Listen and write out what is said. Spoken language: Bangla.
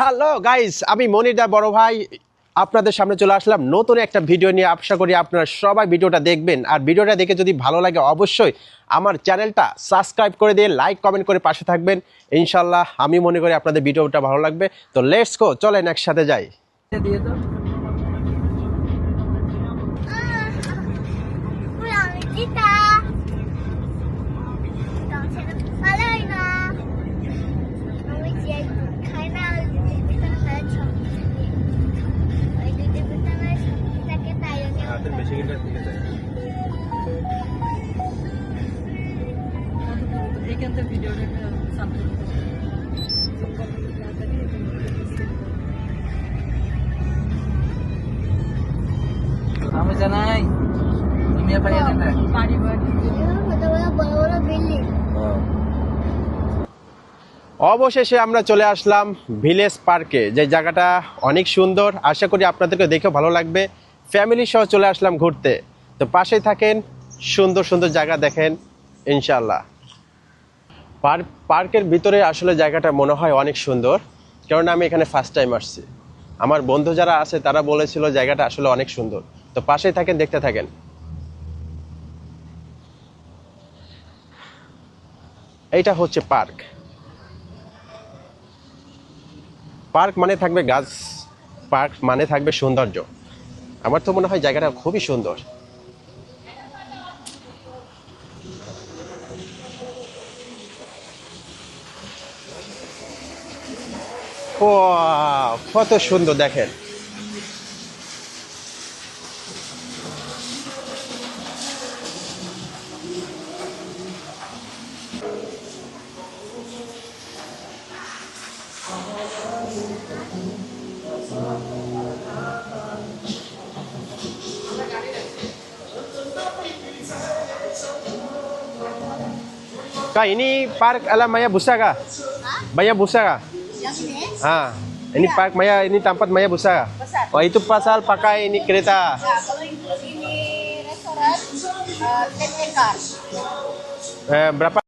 হ্যালো গাইস আমি মনিদা বড় ভাই। আপনাদের সামনে চলে আসলাম নতুন একটা ভিডিও নিয়ে। আশা করি আপনারা সবাই ভিডিওটা দেখবেন। আর ভিডিওটা দেখে যদি ভালো লাগে, অবশ্যই আমার চ্যানেলটা সাবস্ক্রাইব করে দিয়ে লাইক, কমেন্ট করে পাশে থাকবেন। ইনশাল্লাহ আমি মনে করি আপনাদের ভিডিওটা ভালো লাগবে। তো লেটস গো চলেন একসাথে যাই। দিয়ে ভিডিও আমি জানাই তুমি পাইয়া দেবে বাড়ি বাড়ি বড় বড় বড় বিল্ডিং অবশেষে আমরা চলে আসলাম ভিলেজ পার্কে যে জায়গাটা অনেক সুন্দর আশা করি আপনাদেরকে দেখে ভালো লাগবে। ফ্যামিলি সহ চলে আসলাম ঘুরতে। তো পাশেই থাকেন সুন্দর সুন্দর জায়গা দেখেন ইনশাল্লাহ পার্ক, পার্কের ভিতরে আসলে জায়গাটা মনে হয় অনেক সুন্দর, কেননা আমি এখানে ফার্স্ট টাইম আসছি। আমার বন্ধু যারা আছে, তারা বলেছিল জায়গাটা আসলে অনেক সুন্দর। তো পাশেই থাকেন, দেখতে থাকেন। এইটা হচ্ছে পার্ক। পার্ক মানে থাকবে গাছ, পার্ক মানে থাকবে সৌন্দর্য। আমার তো মনে হয় জায়গাটা খুবই সুন্দর। Wow, কত সুন্দর দেখেন Kak, ini park alam Maya Busa kah? Maya Busa kah? Yang ini Ah, ini park Maya, ini tempat Maya Busa kah? besar. Oh, itu pasal pakai ini kereta. Nah, kalau ini restoran uh, 10 acre Eh, berapa